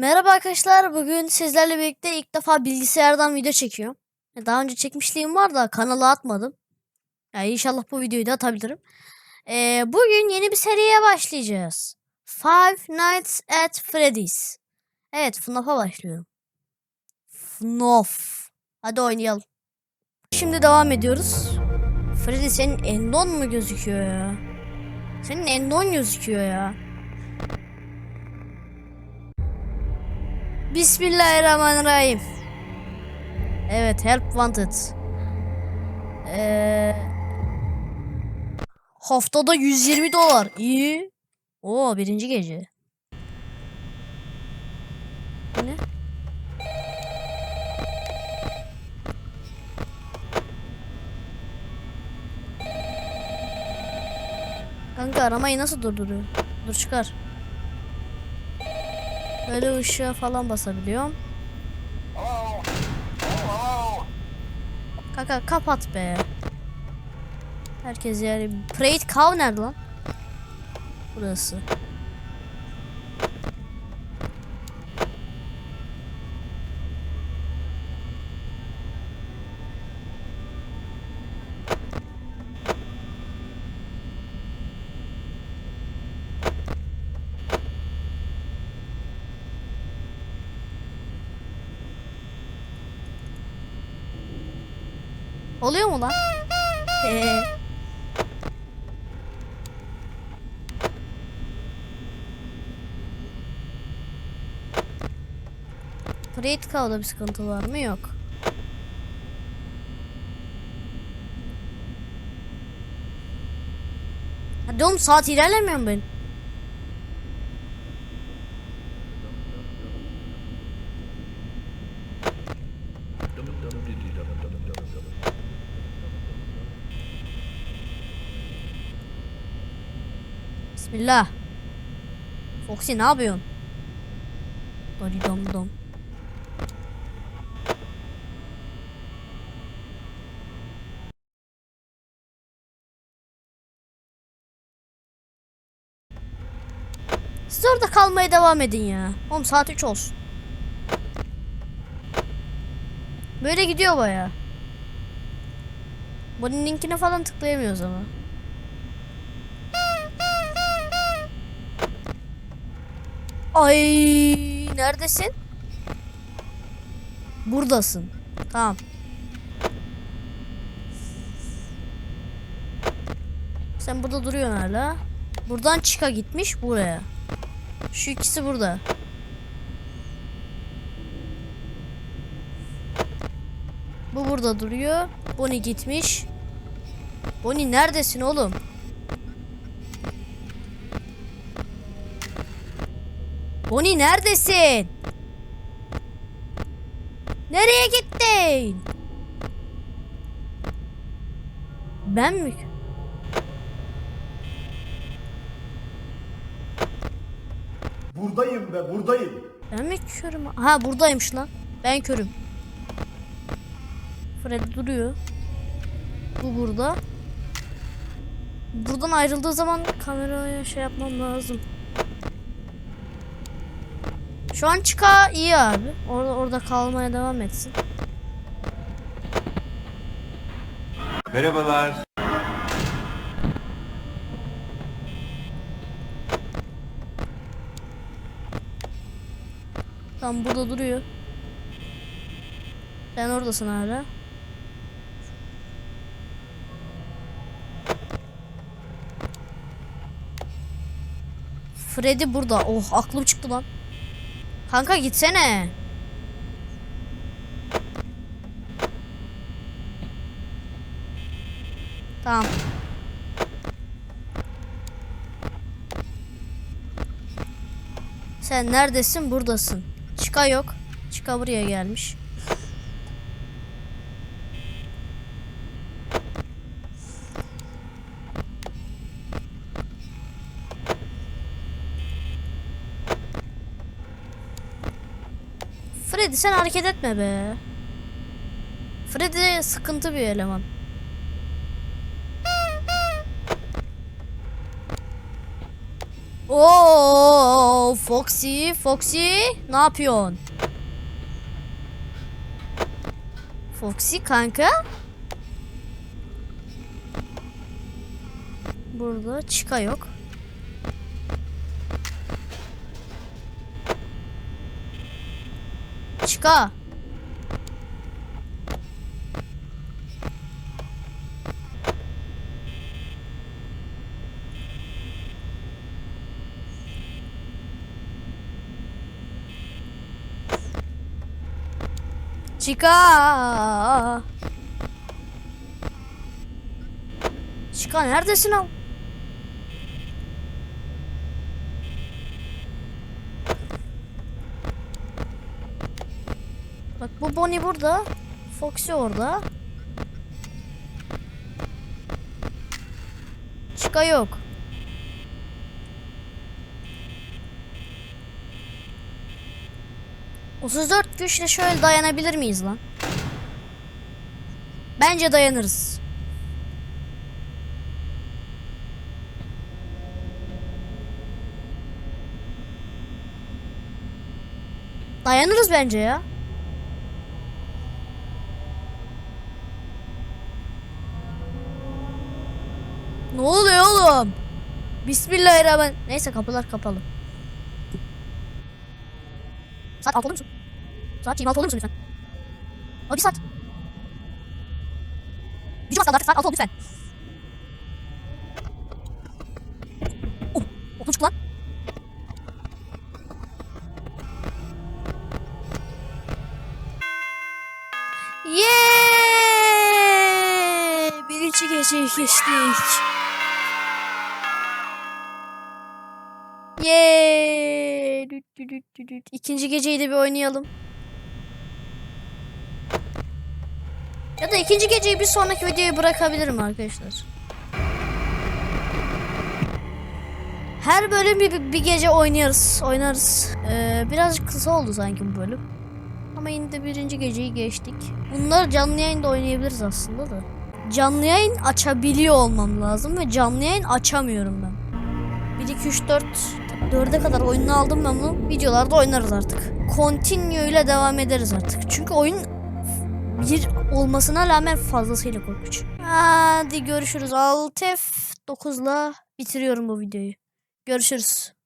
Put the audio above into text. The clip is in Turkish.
Merhaba arkadaşlar. Bugün sizlerle birlikte ilk defa bilgisayardan video çekiyorum. Daha önce çekmişliğim var da kanala atmadım. Ya inşallah bu videoyu da atabilirim. Ee, bugün yeni bir seriye başlayacağız. Five Nights at Freddy's. Evet FNAF'a başlıyorum. FNAF. Hadi oynayalım. Şimdi devam ediyoruz. Freddy senin endon mu gözüküyor ya? Senin endon gözüküyor ya. Bismillahirrahmanirrahim. Evet, help wanted. Ee, haftada 120 dolar. İyi. Oo, birinci gece. Bu Ne? Kanka aramayı nasıl durduruyor? Dur çıkar. Böyle ışığa falan basabiliyorum. Kanka kapat be. Herkes yani Parade Cow nerede lan? Burası. Oluyor mu lan? Ee. Cow'da bir sıkıntı var mı? Yok. Hadi oğlum saat ilerlemiyor ben? Bismillah. Foxy ne yapıyorsun? Dori dom dom. Siz orada kalmaya devam edin ya. Oğlum saat 3 olsun. Böyle gidiyor baya. Bunun linkine falan tıklayamıyoruz ama. Ay neredesin? Buradasın. Tamam. Sen burada duruyorsun hala. Buradan çıka gitmiş buraya. Şu ikisi burada. Bu burada duruyor. Bonnie gitmiş. Bonnie neredesin oğlum? Bonnie neredesin? Nereye gittin? Ben mi? Buradayım be buradayım. Ben mi körüm? Ha buradaymış lan. Ben körüm. Fred duruyor. Bu burada. Buradan ayrıldığı zaman kameraya şey yapmam lazım. Şu an çıka iyi abi. Orada orada kalmaya devam etsin. Merhabalar. Tam burada duruyor. Sen oradasın hala. Freddy burada. Oh aklım çıktı lan. Kanka gitsene. Tamam. Sen neredesin? Buradasın. Çıka yok. Çıka buraya gelmiş. Freddy sen hareket etme be. Freddy sıkıntı bir eleman. Of Foxy, Foxy ne yapıyorsun? Foxy kanka. Burada çıka yok. Çıka. Çıka. Çıka neredesin al? Bak bu Bonnie burada. Foxy orada. Çıka yok. ...34 güçle şöyle dayanabilir miyiz lan? Bence dayanırız. Dayanırız bence ya. Ne oluyor oğlum? Bismillahirrahmanirrahim. Neyse kapılar kapalı. Saat 6 olur musun? Saat 26 olur musun lütfen? Bir saat. Gücüm kaldı artık saat 6 oldu lütfen. Oh, okul lan. Yeee! Birinci geceyi geçtik. Yeee! İkinci geceyi de bir oynayalım. Ya da ikinci geceyi bir sonraki videoya bırakabilirim arkadaşlar. Her bölüm bir, bir, gece oynarız. Oynarız. Ee, birazcık kısa oldu sanki bu bölüm. Ama yine de birinci geceyi geçtik. Bunları canlı yayında oynayabiliriz aslında da. Canlı yayın açabiliyor olmam lazım ve canlı yayın açamıyorum ben. 1, 2, 3, 4, 4'e kadar oyunu aldım ben bunu. Videolarda oynarız artık. Continue ile devam ederiz artık. Çünkü oyun bir olmasına rağmen fazlasıyla korkunç. Hadi görüşürüz. Alt F9'la bitiriyorum bu videoyu. Görüşürüz.